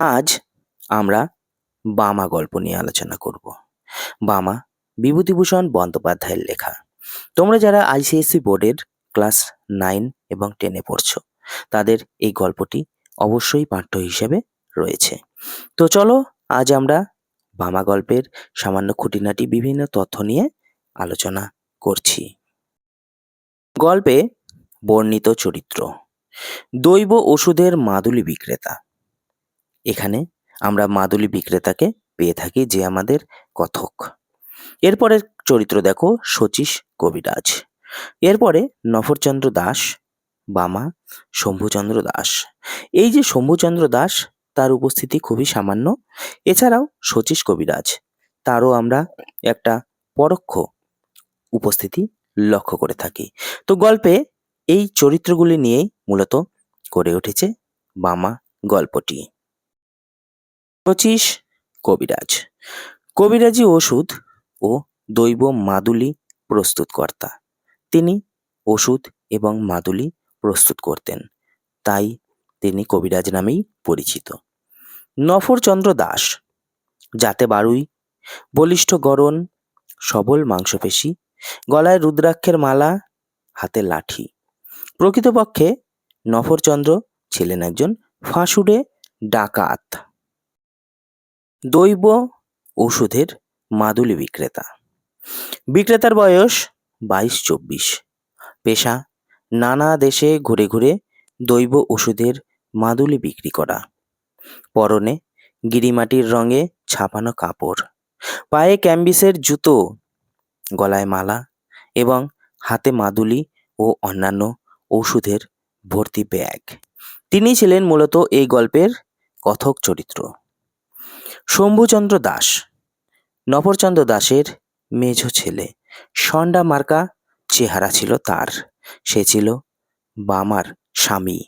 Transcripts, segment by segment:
আজ আমরা বামা গল্প নিয়ে আলোচনা করব। বামা বিভূতিভূষণ বন্দ্যোপাধ্যায়ের লেখা। তোমরা যারা আইসিএসসি বোর্ডের ক্লাস নাইন এবং টেনে পড়ছো, তাদের এই গল্পটি অবশ্যই পাঠ্য হিসেবে রয়েছে। তো চলো আজ আমরা বামা গল্পের সামান্য খুঁটিনাটি বিভিন্ন তথ্য নিয়ে আলোচনা করছি। গল্পে বর্ণিত চরিত্র। দৈব ওষুধের মাদুলি বিক্রেতা। এখানে আমরা মাদুলি বিক্রেতাকে পেয়ে থাকি যে আমাদের কথক। এরপরের চরিত্র দেখো শচীশ কবিরাজ। এরপরে নফরচন্দ্র দাস, বামা শম্ভুচন্দ্র দাস। এই যে শম্ভুচন্দ্র দাস, তার উপস্থিতি খুবই সামান্য। এছাড়াও শচীশ কবিরাজ, তারও আমরা একটা পরোক্ষ উপস্থিতি লক্ষ্য করে থাকি। তো গল্পে এই চরিত্রগুলি নিয়েই মূলত গড়ে উঠেছে বামা গল্পটি। শচীশ কবিরাজ। কবিরাজি ওষুধ ও দৈব মাদুলি প্রস্তুতকর্তা। তিনি ওষুধ এবং মাদুলি প্রস্তুত করতেন। তাই তিনি কবিরাজ নামেই পরিচিত। নফরচন্দ্র দাস, যাতে বারুই, বলিষ্ঠ গড়ন সবল মাংসপেশি, গলায় রুদ্রাক্ষের মালা, হাতে লাঠি। প্রকৃতপক্ষে নফরচন্দ্র ছিলেন একজন ফাঁসুড়ে ডাকাত। দৈব ওষুধের মাদুলি বিক্রেতা। বিক্রেতার বয়স বাইশ চব্বিশ পেশা, নানা দেশে ঘুরে ঘুরে দৈব ওষুধের মাদুলি বিক্রি করা। পরনে গিরিমাটির রঙে ছাপানো কাপড়। পায়ে ক্যাম্বিসের জুতো, গলায় মালা এবং হাতে মাদুলি ও অন্যান্য ওষুধের ভর্তি ব্যাগ। তিনি ছিলেন মূলত এই গল্পের কথক চরিত্র। শম্ভুচন্দ্র দাস। নফরচন্দ্র দাসের মেঝ ছেলে। সন্ডা মার্কা চেহারা ছিল তার। সে ছিল বামার স্বামী।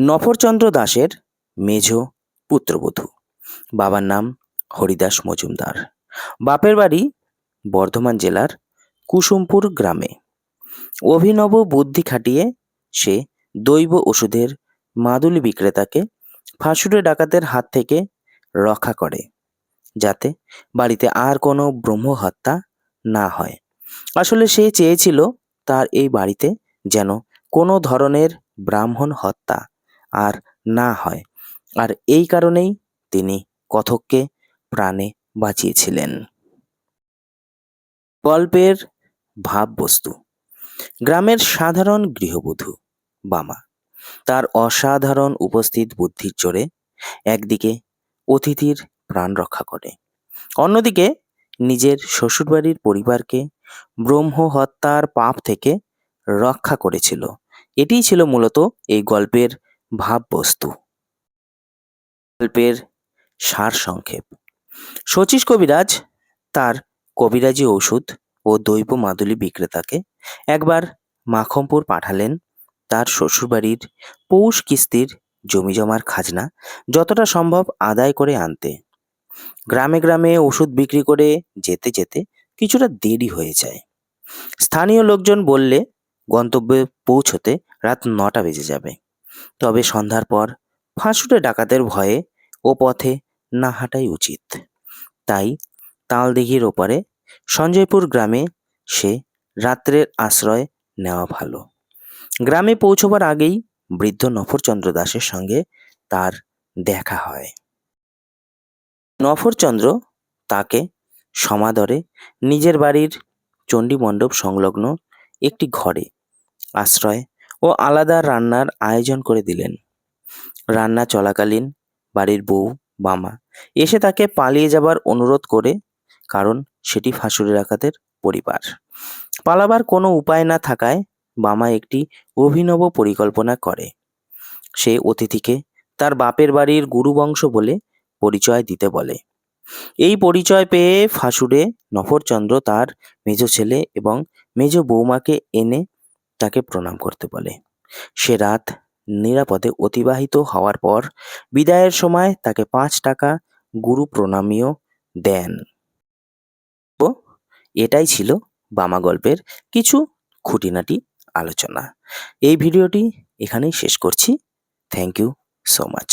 নফরচন্দ্র দাসের মেঝ পুত্রবধূ। বাবার নাম হরিদাস মজুমদার। বাপের বাড়ি বর্ধমান জেলার কুসুমপুর গ্রামে। অভিনব বুদ্ধি খাটিয়ে সে দৈব ওষুধের মাদুলি বিক্রেতাকে ফাঁসুড়ে ডাকাতের হাত থেকে রক্ষা করে, যাতে বাড়িতে আর কোনো ব্রহ্ম হত্যা না হয়। আসলে সে চেয়েছিল তার এই বাড়িতে যেন কোনো ধরনের ব্রাহ্মণ হত্যা আর না হয়, আর এই কারণেই তিনি কথককে প্রাণে বাঁচিয়েছিলেন। গল্পের ভাববস্তু, গ্রামের সাধারণ গৃহবধূ বামা। তার অসাধারণ উপস্থিত বুদ্ধির জোরে একদিকে অতিথির প্রাণ রক্ষা করে, অন্যদিকে নিজের শ্বশুরবাড়ির পরিবারকে ব্রহ্ম হত্যার পাপ থেকে রক্ষা করেছিল। এটিই ছিল মূলত এই গল্পের ভাববস্তু। গল্পের সার সংক্ষেপ। শচীশ কবিরাজ তার কবিরাজি ওষুধ ও দৈব মাদুলি বিক্রেতাকে একবার মাখমপুর পাঠালেন তার শ্বশুরবাড়ির পৌষ কিস্তির জমিজমার খাজনা যতটা সম্ভব আদায় করে আনতে। গ্রামে গ্রামে ওষুধ বিক্রি করে যেতে যেতে কিছুটা দেরি হয়ে যায়। স্থানীয় লোকজন বললে, গন্তব্যে পৌঁছতে রাত নটা বেজে যাবে। তবে সন্ধ্যার পর ফাঁসুটে ডাকাতের ভয়ে ও পথে না হাঁটাই উচিত। তাই তালদিঘির ওপারে সঞ্জয়পুর গ্রামে সে রাত্রের আশ্রয় নেওয়া ভালো। গ্রামে পৌঁছবার আগেই বৃদ্ধ নফরচন্দ্র দাসের সঙ্গে তার দেখা হয়। নফরচন্দ্র তাকে সমাদরে নিজের বাড়ির চণ্ডী মণ্ডপ সংলগ্ন একটি ঘরে আশ্রয় ও আলাদা রান্নার আয়োজন করে দিলেন। রান্না চলাকালীন বাড়ির বউ বামা এসে তাকে পালিয়ে যাবার অনুরোধ করে, কারণ সেটি ফাঁসুড়ি ডাকাতের পরিবার। পালাবার কোনো উপায় না থাকায় বামা একটি অভিনব পরিকল্পনা করে। সে অতিথিকে তার বাপের বাড়ির গুরুবংশ বলে পরিচয় দিতে বলে। এই পরিচয় পেয়ে ফাঁসুড়ে নফরচন্দ্র তার মেজ ছেলে এবং মেজ বৌমাকে এনে তাকে প্রণাম করতে বলে। সে রাত নিরাপদে অতিবাহিত হওয়ার পর বিদায়ের সময় তাকে পাঁচ টাকা গুরু প্রণামীয় দেন। এটাই ছিল বামা গল্পের কিছু খুঁটিনাটি। আলোচনা। এই ভিডিওটি এখানেই শেষ করছি। Thank you so much